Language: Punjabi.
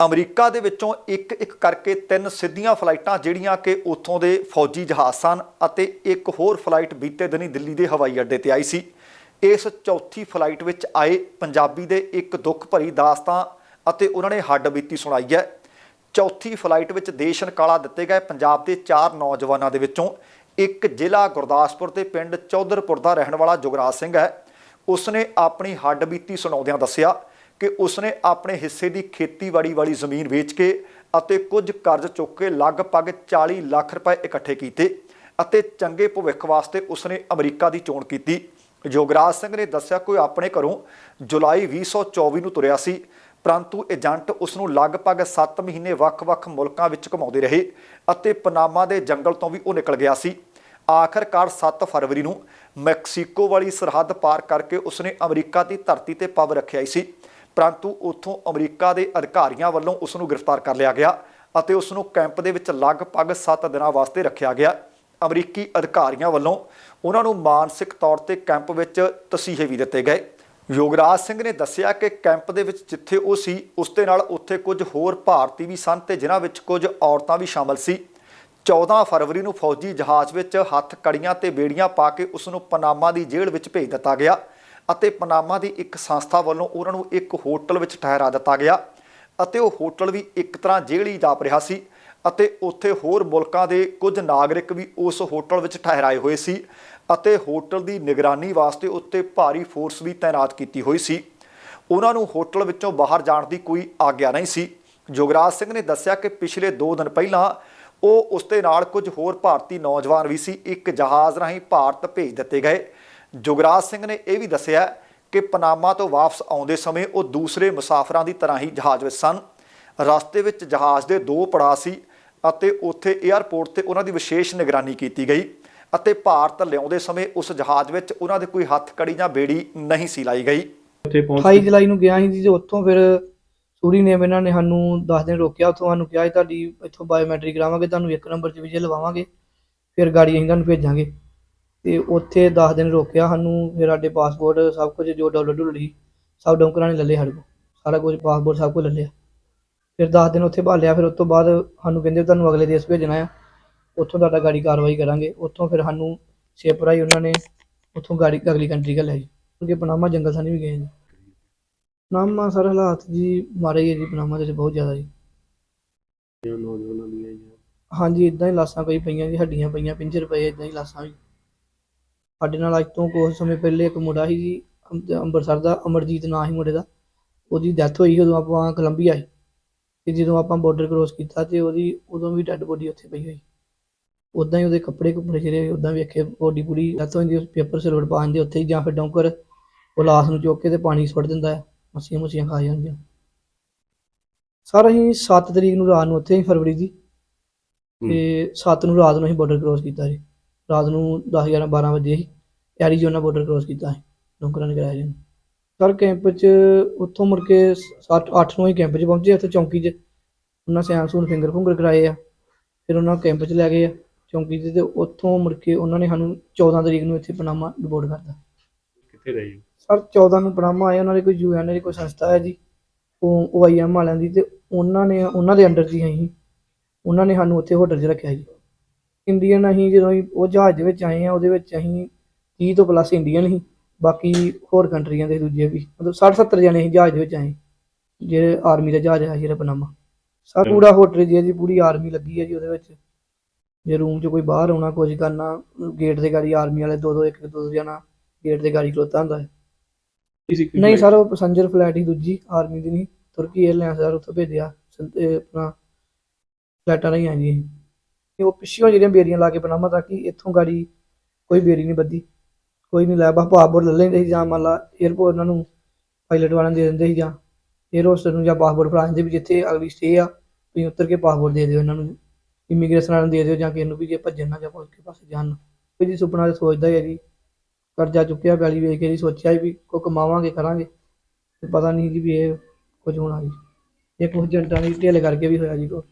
ਅਮਰੀਕਾ ਦੇ ਵਿੱਚੋਂ ਇੱਕ ਇੱਕ ਕਰਕੇ ਤਿੰਨ ਸਿੱਧੀਆਂ ਫਲਾਈਟਾਂ ਜਿਹੜੀਆਂ ਕਿ ਉੱਥੋਂ ਦੇ ਫੌਜੀ ਜਹਾਜ਼ ਸਨ ਅਤੇ ਇੱਕ ਹੋਰ ਫਲਾਈਟ ਬੀਤੇ ਦਿਨੀ ਦਿੱਲੀ ਦੇ ਹਵਾਈ ਅੱਡੇ ਤੇ ਆਈ ਸੀ। ਇਸ ਚੌਥੀ ਫਲਾਈਟ ਵਿੱਚ ਆਏ ਪੰਜਾਬੀ ਦੇ ਇੱਕ ਦੁੱਖ ਭਰੀ ਦਾਸਤਾਂ ਅਤੇ ਉਹਨਾਂ ਨੇ ਹੱਡ ਬੀਤੀ ਸੁਣਾਈ ਹੈ। ਚੌਥੀ ਫਲਾਈਟ ਵਿੱਚ ਦੇਸ਼ ਨਿਕਾਲਾ ਦਿੱਤੇ ਗਏ ਪੰਜਾਬ ਦੇ ਚਾਰ ਨੌਜਵਾਨਾਂ ਦੇ ਵਿੱਚੋਂ ਇੱਕ ਜ਼ਿਲ੍ਹਾ ਗੁਰਦਾਸਪੁਰ ਦੇ ਪਿੰਡ ਚੌਧਰਪੁਰ ਦਾ ਰਹਿਣ ਵਾਲਾ ਜੁਗਰਾਜ ਸਿੰਘ ਹੈ। ਉਸਨੇ ਆਪਣੀ ਹੱਡ ਬੀਤੀ ਸੁਣਾਉਂਦਿਆਂ ਦੱਸਿਆ ਕਿ ਉਸਨੇ ਆਪਣੇ ਹਿੱਸੇ ਦੀ ਖੇਤੀਬਾੜੀ ਵਾਲੀ ਜ਼ਮੀਨ ਵੇਚ ਕੇ ਅਤੇ ਕੁਝ ਕਰਜ਼ ਚੁੱਕ ਕੇ ਲਗਭਗ 40 ਲੱਖ ਰੁਪਏ ਇਕੱਠੇ ਕੀਤੇ ਅਤੇ ਚੰਗੇ ਭਵਿੱਖ ਵਾਸਤੇ ਉਸਨੇ ਅਮਰੀਕਾ ਦੀ ਚੋਣ ਕੀਤੀ। ਜੋਗਰਾਜ ਸਿੰਘ ਨੇ ਦੱਸਿਆ ਕਿ ਉਹ ਆਪਣੇ ਘਰੋਂ ਜੁਲਾਈ 2024 ਨੂੰ ਤੁਰਿਆ ਸੀ, ਪਰੰਤੂ ਏਜੰਟ ਉਸ ਨੂੰ ਲਗਭਗ 7 ਮਹੀਨੇ ਵੱਖ-ਵੱਖ ਮੁਲਕਾਂ ਵਿੱਚ ਘੁਮਾਉਂਦੇ ਰਹੇ ਅਤੇ ਪਨਾਮਾ ਦੇ ਜੰਗਲ ਤੋਂ ਵੀ ਉਹ ਨਿਕਲ ਗਿਆ ਸੀ। ਆਖਰਕਾਰ 7 ਫਰਵਰੀ ਨੂੰ ਮੈਕਸੀਕੋ ਵਾਲੀ ਸਰਹੱਦ ਪਾਰ ਕਰਕੇ ਉਸਨੇ ਅਮਰੀਕਾ ਦੀ ਧਰਤੀ ਤੇ ਪਵ ਰੱਖਿਆ ਹੀ ਸੀ। ਪਰੰਤੂ ਉੱਥੋਂ ਅਮਰੀਕਾ ਦੇ ਅਧਿਕਾਰੀਆਂ ਵੱਲੋਂ ਉਸ ਨੂੰ ਗ੍ਰਿਫਤਾਰ ਕਰ ਲਿਆ ਗਿਆ ਅਤੇ ਉਸ ਨੂੰ ਕੈਂਪ ਦੇ ਵਿੱਚ ਲਗਭਗ 7 ਦਿਨਾਂ ਵਾਸਤੇ ਰੱਖਿਆ ਗਿਆ। ਅਮਰੀਕੀ ਅਧਿਕਾਰੀਆਂ ਵੱਲੋਂ ਉਹਨਾਂ ਨੂੰ ਮਾਨਸਿਕ ਤੌਰ ਤੇ ਕੈਂਪ ਵਿੱਚ ਤਸੀਹੇ ਵੀ ਦਿੱਤੇ ਗਏ। ਯੋਗਰਾਜ ਸਿੰਘ ਨੇ ਦੱਸਿਆ ਕਿ ਕੈਂਪ ਦੇ ਵਿੱਚ ਜਿੱਥੇ ਉਹ ਸੀ, ਉਸ ਦੇ ਨਾਲ ਉੱਥੇ ਕੁਝ ਹੋਰ ਭਾਰਤੀ ਵੀ ਸਨ ਤੇ ਜਿਨ੍ਹਾਂ ਵਿੱਚ ਕੁਝ ਔਰਤਾਂ ਵੀ ਸ਼ਾਮਲ ਸੀ। 14 ਫਰਵਰੀ ਨੂੰ ਫੌਜੀ ਜਹਾਜ਼ ਵਿੱਚ ਹੱਥ ਕੜੀਆਂ ਤੇ ਬੇੜੀਆਂ ਪਾ ਕੇ ਉਸ ਨੂੰ ਪਨਾਮਾ ਦੀ ਜੇਲ੍ਹ ਵਿੱਚ ਭੇਜ ਦਿੱਤਾ ਗਿਆ। ਅਤੇ ਪਨਾਮਾ ਦੀ ਇੱਕ ਸੰਸਥਾ ਵੱਲੋਂ ਉਹਨਾਂ ਨੂੰ ਇੱਕ ਹੋਟਲ ਵਿੱਚ ਠਹਿਰਾ ਦਿੱਤਾ ਗਿਆ ਅਤੇ ਉਹ ਹੋਟਲ ਵੀ ਇੱਕ ਤਰ੍ਹਾਂ ਜੇਲ੍ਹ ਹੀ ਜਾਪ ਰਿਹਾ ਸੀ ਅਤੇ ਉੱਥੇ ਹੋਰ ਮੁਲਕਾਂ ਦੇ ਕੁਝ ਨਾਗਰਿਕ ਵੀ ਉਸ ਹੋਟਲ ਵਿੱਚ ਠਹਿਰਾਏ ਹੋਏ ਸੀ ਅਤੇ ਹੋਟਲ ਦੀ ਨਿਗਰਾਨੀ ਵਾਸਤੇ ਉੱਤੇ ਭਾਰੀ ਫੋਰਸ ਵੀ ਤਾਇਨਾਤ ਕੀਤੀ ਹੋਈ ਸੀ। ਉਹਨਾਂ ਨੂੰ ਹੋਟਲ ਵਿੱਚੋਂ ਬਾਹਰ ਜਾਣ ਦੀ ਕੋਈ ਆਗਿਆ ਨਹੀਂ ਸੀ। ਜੋਗਰਾਜ ਸਿੰਘ ਨੇ ਦੱਸਿਆ ਕਿ ਪਿਛਲੇ 2 ਦਿਨ ਪਹਿਲਾਂ ਉਹ ਉਸ ਦੇ ਨਾਲ ਕੁਝ ਹੋਰ ਭਾਰਤੀ ਨੌਜਵਾਨ ਵੀ ਸੀ। ਇੱਕ ਜਹਾਜ਼ ਰਾਹੀਂ ਭਾਰਤ ਭੇਜ ਦਿੱਤੇ ਗਏ ਜੋਗਰਾਜ ਸਿੰਘ ਨੇ ਇਹ ਵੀ ਦੱਸਿਆ ਕਿ ਪਨਾਮਾ ਤੋਂ ਵਾਪਸ ਆਉਂਦੇ ਸਮੇਂ ਉਹ ਦੂਸਰੇ ਮੁਸਾਫਰਾਂ ਦੀ ਤਰ੍ਹਾਂ ਹੀ ਜਹਾਜ਼ ਵਿੱਚ ਸਨ। ਰਸਤੇ ਵਿੱਚ ਜਹਾਜ਼ ਦੇ ਦੋ ਪੜਾਅ ਸੀ ਅਤੇ ਉੱਥੇ 에ਅਰਪੋਰਟ ਤੇ ਉਹਨਾਂ ਦੀ ਵਿਸ਼ੇਸ਼ ਨਿਗਰਾਨੀ ਕੀਤੀ ਗਈ ਅਤੇ ਭਾਰਤ ਲਿਆਉਂਦੇ ਸਮੇਂ ਉਸ ਜਹਾਜ਼ ਵਿੱਚ ਉਹਨਾਂ ਦੇ ਕੋਈ ਹੱਥ ਕੜੀ ਜਾਂ ਬੇੜੀ ਨਹੀਂ ਸੀ ਲਾਈ ਗਈ। ਉੱਥੇ ਪਹੁੰਚ 28 ਜੁਲਾਈ ਨੂੰ ਗਿਆ ਸੀ ਜੀ ਤੇ ਉੱਥੋਂ ਫਿਰ ਸੂਰੀ ਨੇ ਇਹਨਾਂ ਨੇ ਸਾਨੂੰ 10 ਦਿਨ ਰੋਕਿਆ। ਉੱਥੋਂ ਸਾਨੂੰ ਕਿਹਾ ਤੁਹਾਡੀ ਇੱਥੋਂ ਬਾਇਓਮੈਟ੍ਰਿਕ ਕਰਾਵਾਂਗੇ ਤੁਹਾਨੂੰ ਇੱਕ ਨੰਬਰ 'ਚ ਵੀਜ਼ਾ ਲਵਾਵਾਂਗੇ ਫਿਰ ਗਾੜੀ ਅਸੀਂ ਤੁਹਾਨੂੰ ਭੇਜਾਂਗੇ। ਤੇ ਉੱਥੇ 10 ਦਿਨ ਰੋਕਿਆ ਸਾਨੂੰ ਫਿਰ ਸਾਡੇ ਪਾਸਪੋਰਟ ਸਭ ਕੁਝ ਜੋ ਡਾਲਰ ਡੁੱਲ ਸੀ ਸਭ ਡੌਂਕਰਾਂ ਨੇ ਲੈ ਲਏ ਸਾਡੇ ਕੋਲ ਸਾਰਾ ਕੁਝ ਪਾਸਪੋਰਟ ਸਭ ਕੁਝ ਲੈ ਲਿਆ। ਫਿਰ 10 ਦਿਨ ਉੱਥੇ ਭਾਲਿਆ ਫਿਰ ਉਸ ਤੋਂ ਬਾਅਦ ਸਾਨੂੰ ਕਹਿੰਦੇ ਤੁਹਾਨੂੰ ਅਗਲੇ ਦੇਸ਼ ਭੇਜਣਾ ਆ ਉੱਥੋਂ ਤੁਹਾਡਾ ਗਾੜੀ ਕਾਰਵਾਈ ਕਰਾਂਗੇ ਉੱਥੋਂ ਫਿਰ ਸਾਨੂੰ ਸ਼ਿਪ ਰਾਹੀਂ ਉਹਨਾਂ ਨੇ ਉੱਥੋਂ ਗਾੜੀ ਅਗਲੀ ਕੰਟਰੀ ਘੱਲਿਆ ਜੀ ਕਿਉਂਕਿ ਪਨਾਮਾ ਜੰਗਲ ਸਾਨੀ ਵੀ ਗਏ ਜੀ। ਪਨਾਮਾ ਸਰ ਹਾਲਾਤ ਜੀ ਮਾਰੇ ਹੀ ਹੈ ਜੀ ਪਨਾਮਾ ਦੇ ਵਿੱਚ ਬਹੁਤ ਜ਼ਿਆਦਾ ਜੀ। ਨੌਜਵਾਨਾਂ ਦੀਆਂ ਜੀ। ਹਾਂਜੀ ਇਦਾਂ ਹੀ ਲਾਸਾਂ ਕੋਈ ਪਈਆਂ ਜੀ ਹੱਡੀਆਂ ਪਈਆਂ ਪਿੰਜਰ ਪਏ ਇਦਾਂ ਹੀ ਲਾਸਾਂ ਵੀ। ਸਾਡੇ ਨਾਲ ਅੱਜ ਤੋਂ ਕੁਝ ਸਮੇਂ ਪਹਿਲੇ ਇੱਕ ਮੁੰਡਾ ਸੀ ਜੀ ਅੰਮ- ਅੰਮ੍ਰਿਤਸਰ ਦਾ ਅਮਰਜੀਤ ਨਾਂ ਸੀ ਮੁੰਡੇ ਦਾ। ਉਹਦੀ ਡੈਥ ਹੋਈ ਉਦੋਂ ਆਪਾਂ ਕੋਲੰਬੀਆ ਸੀ। ਤੇ ਜਦੋਂ ਆਪਾਂ ਬਾਰਡਰ ਕ੍ਰੋਸ ਕੀਤਾ ਤੇ ਉਹਦੀ ਉਦੋਂ ਵੀ ਡੈੱਡ ਬੋਡੀ ਉੱਥੇ ਪਈ ਹੋਈ। ਉਦਾਂ ਹੀ ਉਹਦੇ ਕੱਪੜੇ ਕੁੱਪੜੇ ਜਿਹੜੇ ਉਦਾਂ ਵੇਖੇ ਬੋਡੀ ਪੂਰੀ ਡੈਥ ਹੋਈ ਦੀ ਪੇਪਰ ਸਿਲਵਰ ਪਾ ਦਿੰਦੇ ਉੱਥੇ ਹੀ ਜਾਂ ਫਿਰ ਡੌਂਕਰ ਉਹ ਲਾਸ਼ ਨੂੰ ਚੁੱਕ ਕੇ ਤੇ ਪਾਣੀ 'ਚ ਸੁੱਟ ਦਿੰਦਾ ਹੈ ਮੱਛੀਆਂ ਮੁੱਛੀਆਂ ਖਾ ਜਾਂਦੀਆਂ। ਸਰ ਅਸੀਂ 7 ਤਰੀਕ ਨੂੰ ਰਾਤ ਨੂੰ ਉੱਥੇ ਹੀ ਫਰਵਰੀ ਦੀ। ਤੇ 7 ਨੂੰ ਰਾਤ ਨੂੰ ਅਸੀਂ ਬਾਰਡਰ ਕ੍ਰੋਸ ਕੀਤਾ ਜੀ। ਰਾਤ ਨੂੰ 10 11 12 ਵਜੇ ਹੀ ਐਰੀਜ਼ੋਨਾ ਬਾਰਡਰ ਕ੍ਰੋਸ ਕੀਤਾ ਸੀ ਡੋਂਕਰਾਂ ਨੇ ਕਰਾਇਆ ਜੀ ਸਰ ਕੈਂਪ 'ਚ ਉੱਥੋਂ ਮੁੜ ਕੇ 7 8 ਨੂੰ ਹੀ ਕੈਂਪ 'ਚ ਪਹੁੰਚੇ ਉੱਥੇ ਚੌਂਕੀ 'ਚ। ਉਹਨਾਂ ਸਿਆਣ ਸੂਨ ਫਿੰਗਰ ਫੁੰਗਰ ਕਰਾਏ ਆ। ਫਿਰ ਉਹਨਾਂ ਕੈਂਪ 'ਚ ਲੈ ਗਏ ਆ ਚੌਂਕੀ 'ਚ ਤੇ ਉੱਥੋਂ ਮੁੜ ਕੇ ਉਹਨਾਂ ਨੇ ਸਾਨੂੰ 14 ਤਰੀਕ ਨੂੰ ਇੱਥੇ ਪਨਾਮਾ ਡਿਪੋਰਟ ਕਰਤਾ। ਕਿੱਥੇ ਰਹੇ ਸਰ 14 ਨੂੰ ਪਨਾਮਾ ਆਏ ਉਹਨਾਂ ਦੀ ਕੋਈ ਯੂਐਨ ਦੀ ਕੋਈ ਸੰਸਥਾ ਹੈ ਜੀ ਉਹ OIM ਵਾਲਿਆਂ ਦੀ ਤੇ ਉਹਨਾਂ ਨੇ ਉਹਨਾਂ ਦੇ ਅੰਡਰ 'ਚ ਹੀ ਅਸੀਂ ਉਹਨਾਂ ਨੇ ਸਾਨੂੰ ਉੱਥੇ ਹੋਟਲ 'ਚ ਰੱਖਿਆ ਜੀ। ਇੰਡੀਅਨ ਅਸੀਂ ਜਦੋਂ ਅਸੀਂ ਉਹ ਜਹਾਜ਼ ਦੇ ਵਿੱਚ ਆਏ ਆ ਉਹਦੇ ਵਿੱਚ ਅਸੀਂ 30 ਤੋਂ ਪਲੱਸ ਇੰਡੀਅਨ ਸੀ ਬਾਕੀ ਹੋਰ ਕੰਟਰੀਆਂ ਦੇ ਦੂਜੇ ਵੀ ਮਤਲਬ 60 70 ਜਣੇ ਅਸੀਂ ਜਹਾਜ਼ ਦੇ ਵਿੱਚ ਆਏ। ਜਿਹੜੇ ਆਰਮੀ ਦਾ ਜਹਾਜ਼ ਹੈ ਜਿਹੜਾ ਪਨਾਮਾ ਸਰ ਪੂਰਾ ਹੋਟਲ ਜੀ ਹੈ ਜੀ ਪੂਰੀ ਆਰਮੀ ਲੱਗੀ ਹੈ ਜੀ ਉਹਦੇ ਵਿੱਚ। ਜੇ ਰੂਮ 'ਚ ਕੋਈ ਬਾਹਰ ਆਉਣਾ ਕੁਝ ਕਰਨਾ ਗੇਟ ਦੇ ਗਾੜੀ ਆਰਮੀ ਵਾਲੇ ਦੋ ਦੋ ਇੱਕ ਇੱਕ ਦੋ ਦੋ ਜਣਾ ਗੇਟ ਦੇ ਗਾੜੀ ਖਲੋਤਾ ਹੁੰਦਾ ਹੈ। ਨਹੀਂ ਸਰ ਉਹ ਪੈਸੰਜਰ ਫਲਾਈਟ ਹੀ ਦੂਜੀ ਆਰਮੀ ਦੀ ਨਹੀਂ ਤੁਰਕੀ 에ਅਰਲਾਈਨਸ ਸਰ ਉੱਥੋਂ ਭੇਜਿਆ ਸੰ- ਆਪਣਾ ਫਲਾਈਟਾਂ ਨਹੀਂ ਆਈ ਜੀ ਉਹ ਪਿੱਛੋਂ ਜਿਹੜੀਆਂ ਬੇਰੀਆਂ ਲਾ ਕੇ ਬਣਾਵਾਂ ਤਾਂ ਕਿ ਇੱਥੋਂ ਗਾੜੀ ਕੋਈ ਬੇਰੀ ਨਹੀਂ ਬੱਦੀ ਕੋਈ ਨਹੀਂ ਲੈ ਬਸ ਪਾਸਪੋਰਟ ਲੈ ਲੈਂਦੇ ਸੀ ਜਾਂ ਮੰਨ ਲਾ 에ਅਰਪੋਰਟ ਉਹਨਾਂ ਨੂੰ ਪਾਇਲਟ ਵਾਲਿਆਂ ਨੂੰ ਦੇ ਦਿੰਦੇ ਸੀ ਜਾਂ 에ਅਰ ਹੋਸਟਰ ਨੂੰ ਜਾਂ ਪਾਸਪੋਰਟ ਫੜਾ ਦਿੰਦੇ ਵੀ ਜਿੱਥੇ ਅਗਲੀ ਸਟੇ ਆ, ਤੁਸੀਂ ਉਤਰ ਕੇ ਪਾਸਪੋਰਟ ਦੇ ਦਿਓ ਇਹਨਾਂ ਨੂੰ। ਇਮੀਗ੍ਰੇਸ਼ਨ ਵਾਲਿਆਂ ਨੂੰ ਦੇ ਦਿਓ ਜਾਂ ਕਿਸੇ ਨੂੰ ਵੀ ਜੇ ਭੱਜਣ ਨਾ ਜਾਂ ਪੁਲਿਸ ਕੇ ਪਾਸੇ ਜਾਣ ਨਾ। ਕੋਈ ਜੀ ਸੁਪਨਾ ਤਾਂ ਸੋਚਦਾ ਹੀ ਹੈ ਜੀ। ਕਰਜ਼ਾ ਚੁੱਕਿਆ, ਪੈਲੀ ਵੇਖ ਕੇ ਜੀ ਸੋਚਿਆ ਵੀ ਕੋ ਕਮਾਵਾਂਗੇ, ਕਰਾਂਗੇ। ਪਤਾ ਨਹੀਂ ਜੀ ਵੀ ਇਹ ਕੁਝ ਹੋਣਾ ਜੀ। ਇਹ ਕੁਝ ਜੰਟਾਂ ਦੀ ਢਿੱਲ ਕਰਕੇ ਵੀ ਹੋਇਆ ਜੀ ਕੋ